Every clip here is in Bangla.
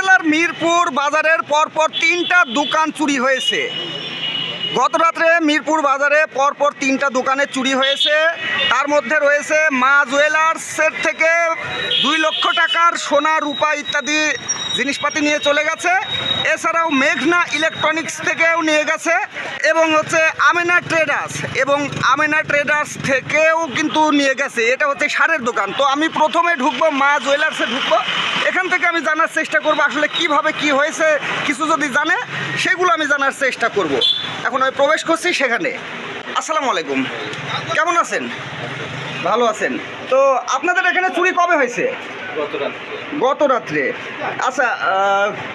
উপজেলার মিরপুর বাজারের পরপর তিনটা দোকান চুরি হয়েছে। গত রাত্রে মিরপুর বাজারে পরপর তিনটা দোকানে চুরি হয়েছে। তার মধ্যে রয়েছে মা জুয়েলার্সের থেকে দুই লক্ষ টাকার সোনা, রূপা ইত্যাদি জিনিসপাতি নিয়ে চলে গেছে। এছাড়াও মেঘনা ইলেকট্রনিক্স থেকেও নিয়ে গেছে এবং হচ্ছে আমেনা ট্রেডার্স এবং আমেনা ট্রেডার্স থেকেও কিন্তু নিয়ে গেছে। এটা হচ্ছে সারের দোকান। তো আমি প্রথমে ঢুকবো, মা জুয়েলার্সে ঢুকবো। এখান থেকে আমি জানার চেষ্টা করব আসলে কীভাবে কি হয়েছে, কিছু যদি জানে, সেগুলো আমি জানার চেষ্টা করব। এখন আমি প্রবেশ করছি সেখানে। আসসালামু আলাইকুম। কেমন আছেন? ভালো আছেন। তো আপনাদের এখানে চুরি কবে হয়েছে? গত রাত্রে। আচ্ছা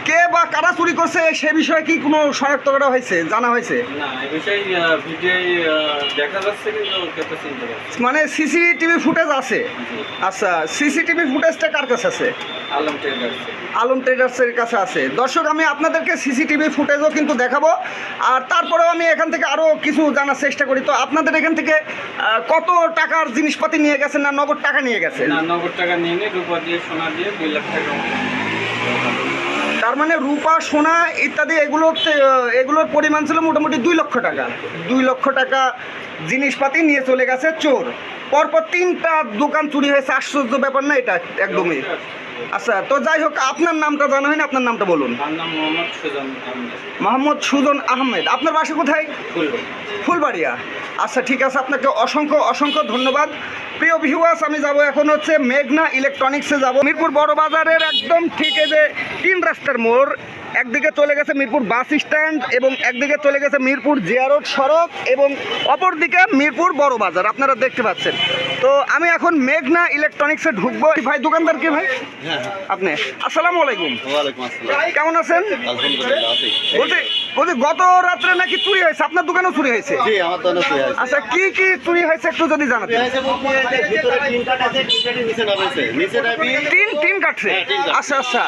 কে বা কারা চুরি করছে সে বিষয়ে কি কোনো শনাক্ত করা হয়েছে জানা হয়েছে? মানে সিসিটিভি ফুটেজ আছে? আচ্ছা সিসিটিভি ফুটেজটা কার কাছে আছে? আলম ট্রেডার্সের কাছে আছে। দর্শক আমি আপনাদেরকে সিসিটিভি ফুটেজও কিন্তু দেখাবো। আর তারপরেও আমি এখান থেকে আরও কিছু জানার চেষ্টা করি। তো আপনাদের এখান থেকে কত টাকার জিনিসপাতি নিয়ে গেছেন না নগদ টাকা নিয়ে গেছে না নগদ টাকা নিয়ে নিয়ে রূপা দিয়ে সোনা দিয়ে দুই লাখ টাকা। তার মানে রূপা সোনা ইত্যাদি এগুলোতে আহ, এগুলোর পরিমাণ ছিল মোটামুটি দুই লক্ষ টাকা। দুই লক্ষ টাকা জিনিসপাতি নিয়ে চলে গেছে চোর। পরপর তিনটা দোকান চুরি হয়েছে। আশ্চর্য ব্যাপার না এটা একদমই? আচ্ছা তো যাই হোক আপনার নামটা জানা হয়নি আপনার নামটা বলুন। মোহাম্মদ সুজন আহমেদ। আপনার বাসা কোথায়? ফুলবাড়িয়া। আচ্ছা ঠিক আছে, আপনাকে অসংখ্য অসংখ্য ধন্যবাদ। প্রিয় ভিউয়ার্স আমি যাব এখন হচ্ছে মেঘনা ইলেকট্রনিক্সে যাব। মিরপুর বড় বাজারের একদম ঠিক যে তিন রাস্তার মোড়। একদিকে চলে গেছে মিরপুর বাস স্ট্যান্ড এবং একদিকে চলে গেছে মিরপুর জিয়ারোড সড়ক এবং অপরদিকে মিরপুর বড় বাজার। আপনারা দেখতে পাচ্ছেন। তো আমি এখন মেঘনা ইলেকট্রনিক্সে ঢুকবো। ভাই দোকানদার কে ভাই? হ্যাঁ আপনি। আসসালামু আলাইকুম। কেমন আছেন? বলছি বলছি গত রাত্রে নাকি চুরি হয়েছে? আপনার দোকানেও চুরি হয়েছে? আচ্ছা কি কি চুরি হয়েছে একটু যদি হ্যাঁ, তিন কাটছে। আচ্ছা আচ্ছা।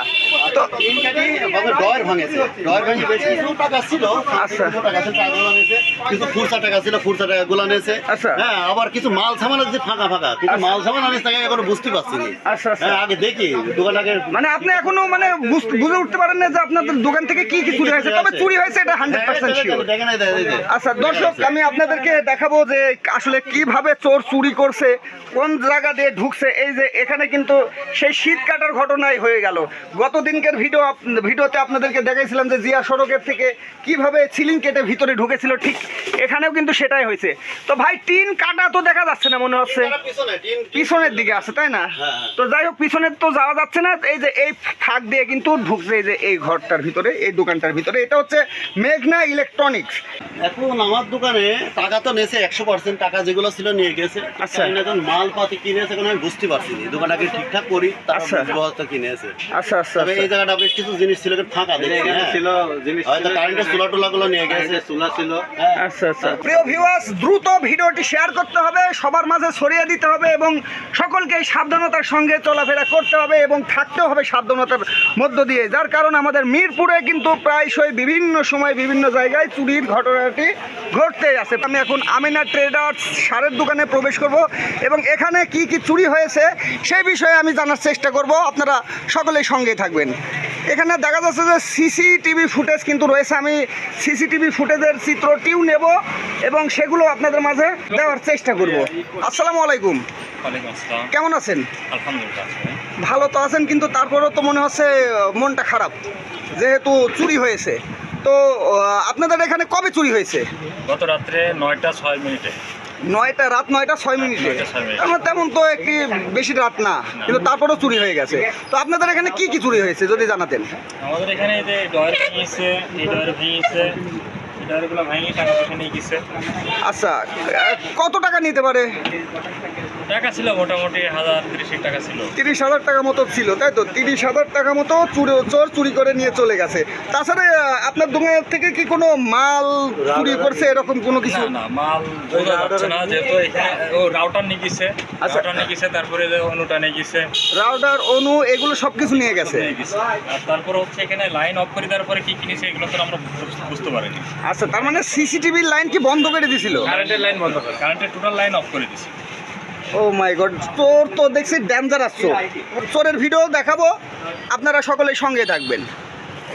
তো টিন কাটি আমাদের ডয়ার ভাঙেছে। ডয়ার ভাঙে বেশ কিছু টাকা ছিল। আচ্ছা। টাকা ছিল টাকাগুলো নিয়েছে কিছু ফুরসা টাকা ছিল ফুরসা টাকাগুলো নিয়েছে। হ্যাঁ আবার কিছু মাল সামান আছে ফাঁকা ফাঁকা। কিন্তু মাল সামান আনিস টাকা এখনও বুঝতে পারছি না। আচ্ছা হ্যাঁ আগে দেখি দোকান মানে আপনি এখনও মানে বুঝে উঠতে পারেন না যে আপনাদের দোকান থেকে কি কি চুরি হয়েছে। তবে চুরি হয়েছে এটা হান্ড্রেড পার্সেন্ট শিওর দেখেন এই দেখেন, এই যে। আচ্ছা দর্শক আমি আপনাদেরকে দেখাবো যে আসলে কীভাবে চোর চুরি করছে কোন জায়গা দিয়ে ঢুকছে। এই যে এখানে কিন্তু সেই শীত কাটার ঘটনাই হয়ে গেল। গত দিনকের ভিডিও ভিডিওতে আপনাদেরকে দেখাইছিলাম যে জিয়া সড়কের থেকে কীভাবে সিলিং কেটে ভিতরে ঢুকেছিল ঠিক এখানেও কিন্তু সেটাই হয়েছে। তো ভাই টিন কাটা তো দেখা যাচ্ছে না মনে হচ্ছে। পিছনের দিকে আছে তাই না? হ্যাঁ, হ্যাঁ। তো যাই হোক পিছনের তো যাওয়া যাচ্ছে না এই যে এই ফাঁক দিয়ে কিন্তু ঢুকছে এই যে এই ঘরটার ভিতরে এই দোকানটার ভিতরে। এটা হচ্ছে মেঘনা ইলেকট্রনিক্স। এখন আমার দোকানে টাকা তো নেছে একশো পার্সেন্ট টাকা যেগুলো ছিল নিয়ে গেছে। আচ্ছা। এখন মাল পাতি কিনেছে এখন আমি বুঝতে পারছি না। দোকানটাকে ঠিকঠাক করি তারা আচ্ছা। কিনেছে। আচ্ছা আচ্ছা। তবে এই আচ্ছা। জায়গাটা বেশ কিছু জিনিস ছিল ফাঁকা হ্যাঁ। ছিল জিনিস হয়তো কারেন্টের চুলা টুলা গুলো নিয়ে গেছে। গেছে চুলা ছিল। হ্যাঁ। আচ্ছা আচ্ছা। প্রিয় ভিউয়ার্স দ্রুত ভিডিওটি শেয়ার করতে হবে সবার মাঝে ছড়িয়ে দিতে হবে এবং সকলকে সাবধানতার সঙ্গে চলাফেরা করতে হবে এবং থাকতেও হবে সাবধানতার মধ্য দিয়ে যার কারণ আমাদের মিরপুরে কিন্তু প্রায়শই বিভিন্ন সময় বিভিন্ন জায়গায় চুরির ঘটনাটি ঘটতে আছে। আমি এখন আমিনা ট্রেডার্স সারের দোকানে প্রবেশ করব এবং এখানে কি কি চুরি হয়েছে সেই বিষয়ে আমি জানার চেষ্টা করব। আপনারা সকলেই সঙ্গেই থাকবেন। এখানে দেখা যাচ্ছে যে সিসিটিভি ফুটেজ কিন্তু রয়েছে। আমি সিসিটিভি ফুটেজের চিত্রটিও নেব এবং সেগুলো আপনাদের মাঝে দেওয়ার চেষ্টা করব। আসসালামু আলাইকুম। কেমন আছেন? আলহামদুলিল্লাহ ভালো তো আছেন কিন্তু তারপরেও তো মনে হচ্ছে মনটা খারাপ যেহেতু চুরি হয়েছে। তো আপনাদের এখানে কবে চুরি হয়েছে? গত রাত্রে নয়টা ছয় মিনিটে। নয়টা রাত নয়টা ছয় মিনিটে। আমার তেমন তো একটি বেশি রাত না কিন্তু তারপরও চুরি হয়ে গেছে। তো আপনাদের এখানে কি কি চুরি হয়েছে যদি জানাতেন? আমাদের এখানে যে ডয়ার ভেঙেছে এই ডয়ার ভেঙেছে আচ্ছা কত টাকা নিতে পারে? টাকা ছিল মোটামুটি হাজার তিরিশ টাকা ছিল। তিরিশ হাজার টাকা মতো ছিল তাই তো? তিরিশ হাজার টাকা মতো চুরি চোর চুরি করে নিয়ে চলে গেছে। তাছাড়া আপনার দোকান থেকে কি কোনো মাল চুরি করছে এরকম কোনো কিছু? না মাল বোঝা যাচ্ছে না যেহেতু এখানে ও রাউটার নিয়ে গেছে। আচ্ছা। রাউটার নিয়ে গেছে তারপরে অনুটা নিয়ে গেছে। রাউডার অনু এগুলো সব কিছু নিয়ে গেছে? তারপর হচ্ছে এখানে লাইন অফ করে দেওয়ার পরে কি কিনেছে এগুলো তো আমরা বুঝতে পারিনি। আচ্ছা তার মানে সিসিটিভির লাইন কি বন্ধ করে দিছিল? কারেন্টের লাইন বন্ধ করে কারেন্টের টোটাল লাইন অফ করে দিছে। ও মাই গড চোর তো দেখছি ডেঞ্জারাস চোর। চোরের ভিডিও দেখাবো আপনারা সকলে সঙ্গে থাকবেন।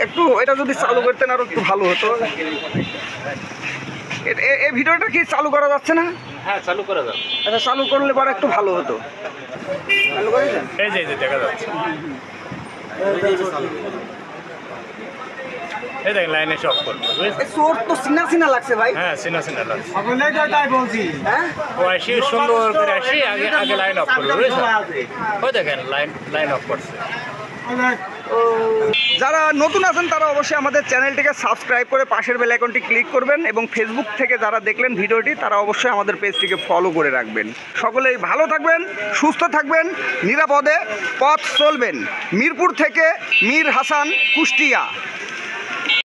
একটু এটা যদি চালু করতেন আরও একটু ভালো হতো। এই ভিডিওটা কি চালু করা যাচ্ছে না? হ্যাঁ চালু করা যাবে। আচ্ছা চালু করলে পরে একটু ভালো হতো। চালু করে দেন এই যে এই যে দেখা যাচ্ছে। এই দেখেন লাইনে সব করবে চোর তো চিনা চিনা লাগছে ভাই। হ্যাঁ সিনা সিনা লাগছে। হ্যাঁ? ও আসি সুন্দর করে আসি আগে আগে লাইন অফ করবে ওই দেখেন লাইন লাইন অফ করছে। যারা নতুন আছেন তারা অবশ্যই আমাদের চ্যানেলটিকে সাবস্ক্রাইব করে পাশের বেল আইকনটি ক্লিক করবেন এবং ফেসবুক থেকে যারা দেখলেন ভিডিওটি তারা অবশ্যই আমাদের পেজটিকে ফলো করে রাখবেন। সকলেই ভালো থাকবেন সুস্থ থাকবেন নিরাপদে পথ চলবেন। মিরপুর থেকে মীর হাসান কুষ্টিয়া।